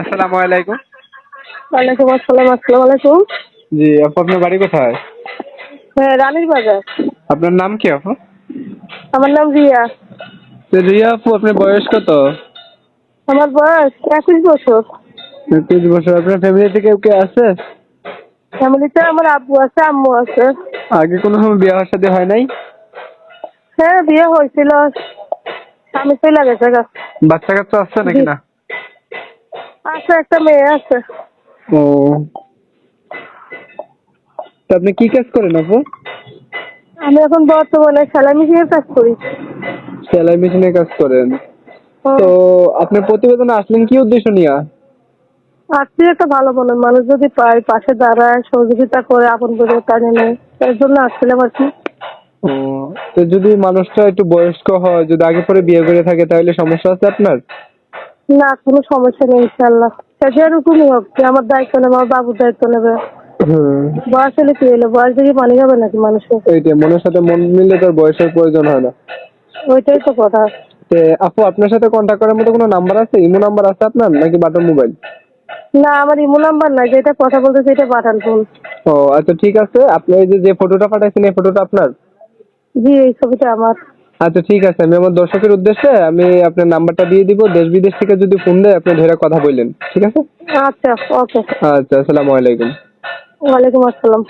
আসসালামু আলাইকুম। ওয়ালাইকুম আসসালাম আসসালামু আলাইকুম। জি আপু আপনার বাড়ি কোথায়? হ্যাঁ রানীর বাজার। আপনার নাম কি আপু? আমার নাম রিয়া। রিয়া আপু আপনার বয়স কত? আমার বয়স একুশ বছর। একুশ বছর। আপনার ফ্যামিলিতে কেউ কে আছে? ফ্যামিলিতে আমার আব্বু আছে আম্মু আছে। আগে কোনো সময় বিয়ে হওয়ার সাথে হয় নাই? হ্যাঁ বিয়ে হয়েছিল। স্বামী চলে গেছে বাচ্চা কাচ্চা আছে নাকি না? আছে একটা মেয়ে আছে। ও। তো আপনি কি কাজ করেন আপু? আমি এখন বর্তমানে সেলাই মেশিনের কাজ করি। সেলাই মেশিনে কাজ করেন। তো আপনি প্রতিবেদনে আসলেন কি উদ্দেশ্য নিয়ে? আজকে একটা ভালো মনের মানুষ যদি পায় পাশে দাঁড়ায় সহযোগিতা করে আপন করে টানে নেয় এর জন্য আসছিলাম আর কি। ও তো যদি মানুষটা একটু বয়স্ক হয় যদি আগে পরে বিয়ে করে থাকে তাহলে সমস্যা আছে আপনার? না কোনো সমস্যা নেই ইনশাল্লাহ সে যেরকমই হোক যে আমার দায়িত্ব নেবে আমার বাবুর দায়িত্ব নেবে। বয়স হলে কি হলো? বয়স দেখে নাকি মানুষের? এইটাই মনের সাথে মন মিললে তার বয়সের প্রয়োজন হয় না। ওইটাই তো কথা। তে আপু আপনার সাথে কন্ট্যাক্ট করার মতো কোনো নাম্বার আছে? ইমো নাম্বার আছে আপনার নাকি বাটন মোবাইল না আমার ইমো নাম্বার নাই যেটা কথা বলতে সেটা পাঠান ফোন ও আচ্ছা ঠিক আছে। আপনি এই যে যে ফটোটা পাঠাইছেন এই ফটোটা আপনার? জি এই ছবিটা আমার। আচ্ছা ঠিক আছে। আমি আমার দর্শকের উদ্দেশ্যে আমি আপনার নাম্বারটা দিয়ে দিব। দেশ বিদেশ থেকে যদি ফোন দেয় আপনি ধরে কথা বললেন। ঠিক আছে? আচ্ছা ওকে। আচ্ছা আসসালামু আলাইকুম। ওয়ালাইকুম আসসালাম।